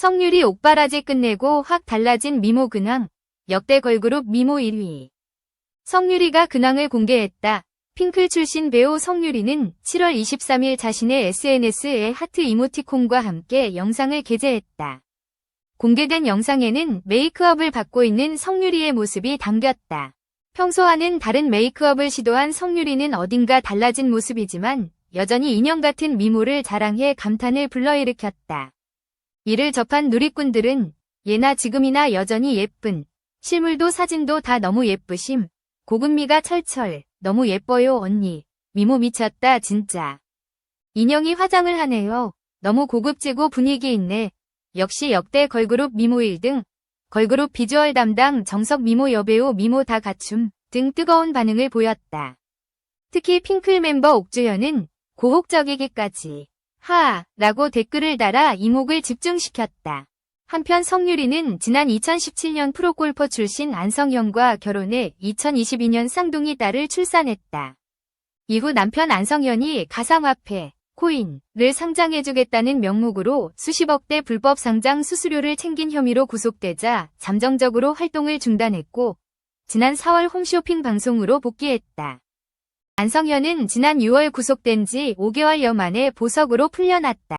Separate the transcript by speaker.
Speaker 1: 성유리 옥바라지 끝내고 확 달라진 미모 근황. 역대 걸그룹 미모 1위. 성유리가 근황을 공개했다. 핑클 출신 배우 성유리는 7월 23일 자신의 SNS에 하트 이모티콘과 함께 영상을 게재했다. 공개된 영상에는 메이크업을 받고 있는 성유리의 모습이 담겼다. 평소와는 다른 메이크업을 시도한 성유리는 어딘가 달라진 모습이지만 여전히 인형 같은 미모를 자랑해 감탄을 불러일으켰다. 이를 접한 누리꾼들은 예나 지금이나 여전히 예쁜 실물도 사진도 다 너무 예쁘심. 고급미가 철철 너무 예뻐요 언니. 미모 미쳤다 진짜. 인형이 화장을 하네요. 너무 고급지고 분위기 있네. 역시 역대 걸그룹 미모 1등. 걸그룹 비주얼 담당 정석 미모 여배우 미모 다 갖춤 등 뜨거운 반응을 보였다. 특히 핑클 멤버 옥주현은 고혹적이기까지 하 라고 댓글을 달아 이목을 집중시켰다. 한편 성유리는 지난 2017년 프로골퍼 출신 안성현과 결혼해 2022년 쌍둥이 딸을 출산했다. 이후 남편 안성현이 가상화폐, 코인을 상장해주겠다는 명목으로 수십억대 불법 상장 수수료를 챙긴 혐의로 구속되자 잠정적으로 활동을 중단했고 지난 4월 홈쇼핑 방송으로 복귀했다. 안성현은 지난 6월 구속된 지 5개월여 만에 보석으로 풀려났다.